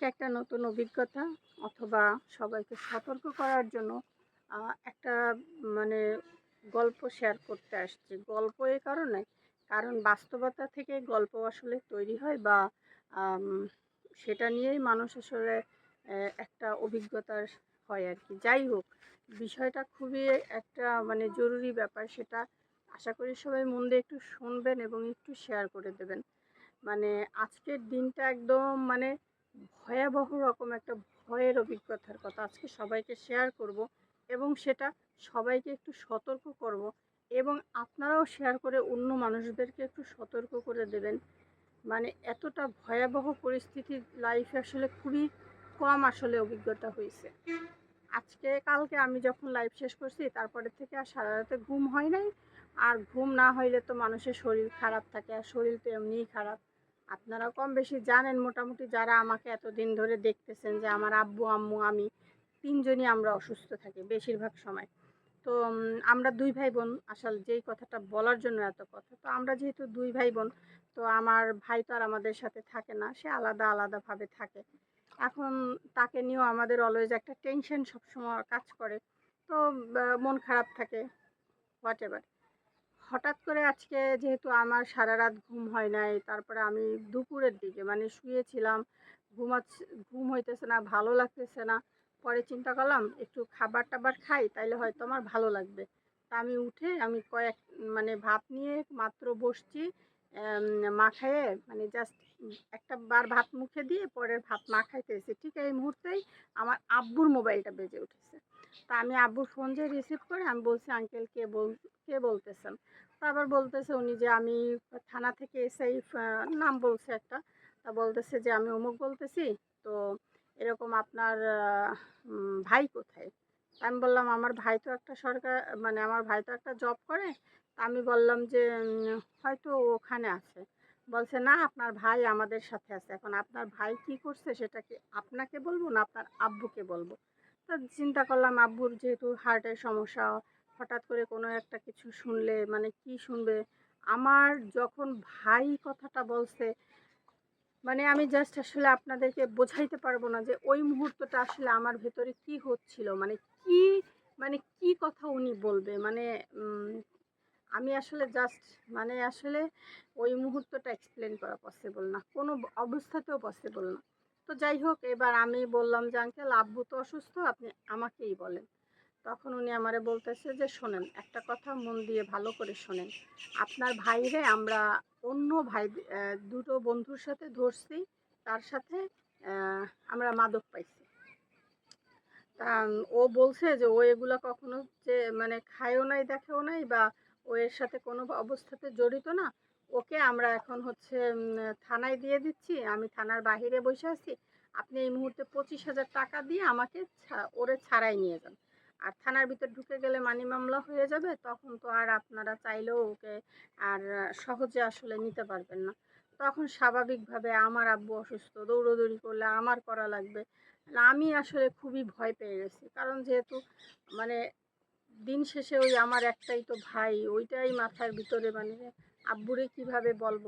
আজকে একটা নতুন অভিজ্ঞতা অথবা সবাইকে সতর্ক করার জন্য একটা মানে গল্প শেয়ার করতে আসছি। গল্প এই কারণে, কারণ বাস্তবতা থেকে গল্প আসলে তৈরি হয় বা সেটা নিয়েই মানুষ আসলে একটা অভিজ্ঞতার হয় আর কি যাই হোক, বিষয়টা খুবই একটা মানে জরুরি ব্যাপার। সেটা আশা করি সবাই মন দিয়ে একটু শুনবেন এবং একটু শেয়ার করে দেবেন। মানে আজকের দিনটা একদম মানে ভয়াবহ রকম একটা ভয়ের অভিজ্ঞতার কথা আজকে সবাইকে শেয়ার করব এবং সেটা সবাইকে একটু সতর্ক করব এবং আপনারাও শেয়ার করে অন্য মানুষদেরকে একটু সতর্ক করে দেবেন। মানে এতটা ভয়াবহ পরিস্থিতির লাইফে আসলে খুবই কম আসলে অভিজ্ঞতা হয়েছে। আজকে, কালকে আমি যখন লাইভ শেষ করছি, তারপরে থেকে আর সারা রাতে ঘুম হয় নাই। আর ঘুম না হইলে তো মানুষের শরীর খারাপ থাকে, আর শরীর তো এমনিই খারাপ। আপনারা কম বেশি জানেন মোটামুটি যারা আমাকে এতদিন ধরে দেখতেছেন যে আমার আব্বু, আম্মু, আমি তিনজনই আমরা অসুস্থ থাকি বেশিরভাগ সময়। তো আমরা দুই ভাই বোন আসল যেই কথাটা বলার জন্য এত কথা, তো আমরা যেহেতু দুই ভাই বোন তো আমার ভাই তো আর আমাদের সাথে থাকে না, সে আলাদা আলাদাভাবে থাকে। এখন তাকে নিয়েও আমাদের অলওয়েজ একটা টেনশন সবসময় কাজ করে। তো মন খারাপ থাকে হোয়াট এভার হঠাৎ করে আজকে যেহেতু আমার সারা রাত ঘুম হয় নাই, তারপরে আমি দুপুরের দিকে মানে শুয়েছিলাম, ঘুমাচ্ছি, ঘুম হইতেছে না, ভালো লাগতেছে না, পরে চিন্তা করলাম একটু খাবার টাবার খাই, তাইলে হয়তো আমার ভালো লাগবে। তা আমি উঠে আমি কয়েক মানে ভাত নিয়ে মাত্র বসছি মাখায়ে মানে জাস্ট একটা বার ভাত মুখে দিয়ে পরে ভাত মাখাইতেছি ঠিক এই মুহূর্তেই আমার আব্বুর মোবাইলটা বেজে উঠেছে। তা আমি আব্বুর ফোন যে রিসিভ করে আমি বলছি আঙ্কেল কে বল, কে বলতেছেন? তারপর বলতেছে উনি যে আমি থানা থেকে এসেই নাম বলছে একটা। তা বলতেছে যে আমি অমুক বলতেছি, তো এরকম আপনার ভাই কোথায়? আমি বললাম, আমার ভাই তো একটা সরকার মানে আমার ভাই তো একটা জব করে। তা আমি বললাম যে হয়তো ওখানে আছে। বলছে, না, আপনার ভাই আমাদের সাথে আছে। এখন আপনার ভাই কি করছে সেটা কি আপনাকে বলব না আপনার আব্বুকে বলব? তো চিন্তা করলাম, আব্বুর যেহেতু হার্টের সমস্যা, হঠাৎ করে কোনো একটা কিছু শুনলে মানে কি শুনবে? আমার যখন ভাই কথাটা বলছে মানে আমি জাস্ট আসলে আপনাদেরকে বোঝাইতে পারব না যে ওই মুহূর্তটা আসলে আমার ভেতরে কি হচ্ছিল মানে কি মানে কি কথা উনি বলবে? মানে আমি আসলে জাস্ট মানে আসলে ওই মুহূর্তটা এক্সপ্লেন করা পসিবল না, কোনো অবস্থাতেও পসিবল না। তো যাই হোক, এবার আমি বললাম যে, আঙ্কেল, আব্বু তো অসুস্থ, আপনি আমাকেই বলেন। তখন উনি আমারে বলতেছে যে, শোনেন, একটা কথা মন দিয়ে ভালো করে শোনেন। আপনার ভাইরে আমরা অন্য ভাই দুটো বন্ধুর সাথে ধরছি, তার সাথে আমরা মাদক পাইছি। তা, ও বলছে যে, ও এগুলা কখনো যে মানে খায়ও নাই, দেখেও নাই বা ও এর সাথে কোনো অবস্থাতে জড়িত না। ওকে আমরা এখন হচ্ছে থানায় দিয়ে দিচ্ছি। আমি থানার বাহিরে বসে আছি। আপনি এই মুহূর্তে পঁচিশ হাজার টাকা দিয়ে আমাকে ওরে ছাড়াই নিয়ে যান। আর থানার ভিতর ঢুকে গেলে মানি মামলা হয়ে যাবে, তখন তো আর আপনারা চাইলেও ওকে আর সহজে আসলে নিতে পারবেন না। তখন স্বাভাবিকভাবে আমার আব্বু অসুস্থ, দৌড়োদৌড়ি করলে আমার করা লাগবে। আমি আসলে খুবই ভয় পেয়ে গেছি। কারণ যেহেতু মানে দিন শেষে ওই আমার একটাই তো ভাই, ওইটাই মাথার ভিতরে মানে আব্বুরে কীভাবে বলব?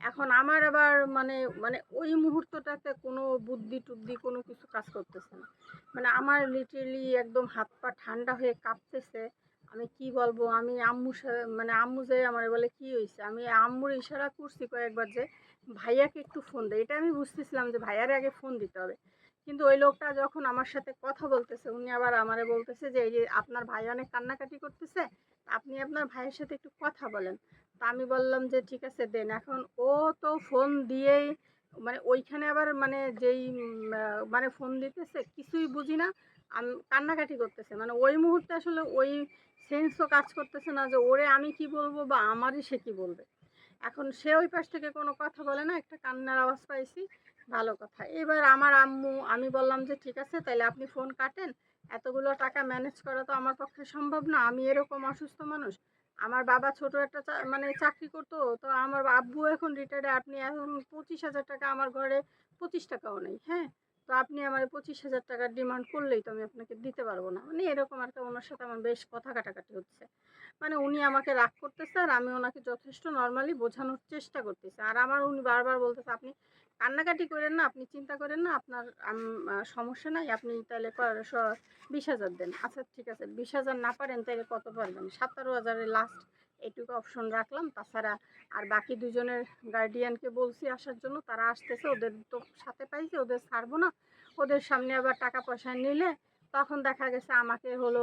এখন আমার আবার মানে মানে ওই মুহূর্তটাতে কোনো বুদ্ধি টুদ্ধি কোনো কিছু কাজ করতেছে না। মানে আমার লিটারেলি একদম হাত পা ঠান্ডা হয়ে কাঁপতেছে। আমি কি বলব? আমি আম্মু মানে আম্মু যে আমার বলে কি হয়েছে? আমি আম্মুর ইশারা করছি কয়েকবার যে, ভাইয়াকে একটু ফোন দেয় এটা আমি বুঝতেছিলাম যে, ভাইয়ারে আগে ফোন দিতে হবে। কিন্তু ওই লোকটা যখন আমার সাথে কথা বলতেছে, উনি আবার আমারে বলতেছে যে, এই যে আপনার ভাই অনেক কান্নাকাটি করতেছে আপনি আপনার ভাইয়ের সাথে একটু কথা বলেন। তা আমি বললাম যে, ঠিক আছে, দেন। এখন ও তো ফোন দিয়েই মানে ওইখানে আবার মানে যেই মানে ফোন দিতেছে, কিছুই বুঝি না। আমি, কান্নাকাটি করতেছে। মানে ওই মুহূর্তে আসলে ওই সেন্সও কাজ করতেছে না যে, ওরে আমি কি বলব বা আমারই সে কি বলবে। এখন সে ওই পাশ থেকে কোনো কথা বলে না, একটা কান্নার আওয়াজ পাইছি। ভালো কথা। এবার আমার আম্মু, আমি বললাম যে, ঠিক আছে তাহলে আপনি ফোন কাটেন। এতগুলো টাকা ম্যানেজ করা তো আমার পক্ষে সম্ভব না। আমি এরকম অসুস্থ মানুষ। আমার বাবা ছোট একটা মানে চাকরি করতো, তো আমার আব্বু এখন রিটায়ার্ডে আপনি এখন পঁচিশ হাজার টাকা আমার ঘরে পঁচিশ টাকাও নেই হ্যাঁ? তো আপনি আমার পঁচিশ হাজার টাকার ডিমান্ড করলেই তো আমি আপনাকে দিতে পারব না। মানে এরকম আর একটা ওনার সাথে আমার বেশ কথা কাটাকাটি হচ্ছে। মানে উনি আমাকে রাগ করতেছে আর আমি ওনাকে যথেষ্ট নর্মালি বোঝানোর চেষ্টা করতেছি। আর আমার উনি বারবার বলতেছে, আপনি কান্নাকাটি করেন না, আপনি চিন্তা করেন না, আপনার সমস্যা নাই, আপনি তাহলে বিশ হাজার দেন। আচ্ছা ঠিক আছে, বিশ হাজার না পারেন তাহলে কত পারবেন? সাতারো হাজারের লাস্ট এইটুকু অপশন রাখলাম। তাছাড়া আর বাকি দুজনের গার্ডিয়ানকে বলছি আসার জন্য, তারা আসতেছে, ওদের তো সাথে পাইছে, ওদের ছাড়বো না। ওদের সামনে আবার টাকা পয়সা নিলে তখন দেখা গেছে আমাকে হলো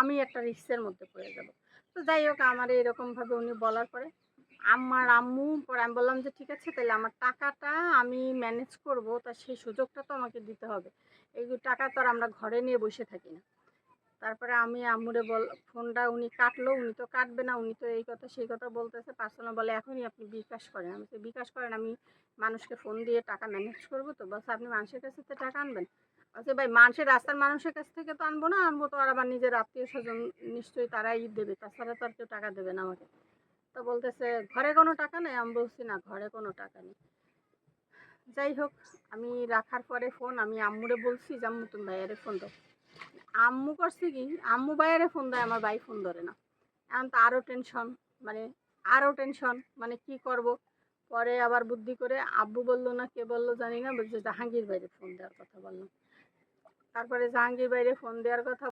আমি একটা রিক্সের মধ্যে পড়ে যাব। তো যাই হোক, আমার এরকমভাবে উনি বলার পরে, আমার আম্মু, পরে আমি বললাম যে, ঠিক আছে, তাহলে আমার টাকাটা আমি ম্যানেজ করব, তা সেই সুযোগটা তো আমাকে দিতে হবে। এই টাকা তো আর আমরা ঘরে নিয়ে বসে থাকি না। তারপরে আমি আম্মুরে বল, ফোনটা উনি কাটলো, উনি তো কাটবে না, উনি তো এই কথা, সেই কথা বলতেছে। পার্সোনাল বলে, এখনই আপনি বিকাশ করেন। আমি তো বিকাশ করেন, আমি মানুষকে ফোন দিয়ে টাকা ম্যানেজ করব তো। বলছে, আপনি মানুষের কাছ থেকে টাকা আনবেন? আচ্ছা ভাই, মানুষের, রাস্তার মানুষের কাছ থেকে তো আনব না, আনব তো, আর আমার নিজের আত্মীয় স্বজন নিশ্চয়ই তারাই দেবে, তাছাড়া তো আর কেউ টাকা দেবে না আমাকে। তো বলতেছে, ঘরে কোনো টাকা নেই? আমি বলছি, না, ঘরে কোনো টাকা নেই। যাই হোক, আমি রাখার পরে ফোন, আমি আম্মুরে বলছি যে আম্মু তুমি ভাইয়ারে ফোন দাও। আম্মু করছে কি? আম্মু বাইরে ফোন দেয়, আমার ভাই ফোন ধরে না। এখন তো আরও টেনশন মানে আরও টেনশন মানে কি করব? পরে আবার বুদ্ধি করে আব্বু বলল না, কে বলল জানি না, বলছে জাহাঙ্গীর বাইরে ফোন দেওয়ার কথা বললাম তারপরে জাহাঙ্গীর বাইরে ফোন দেওয়ার কথা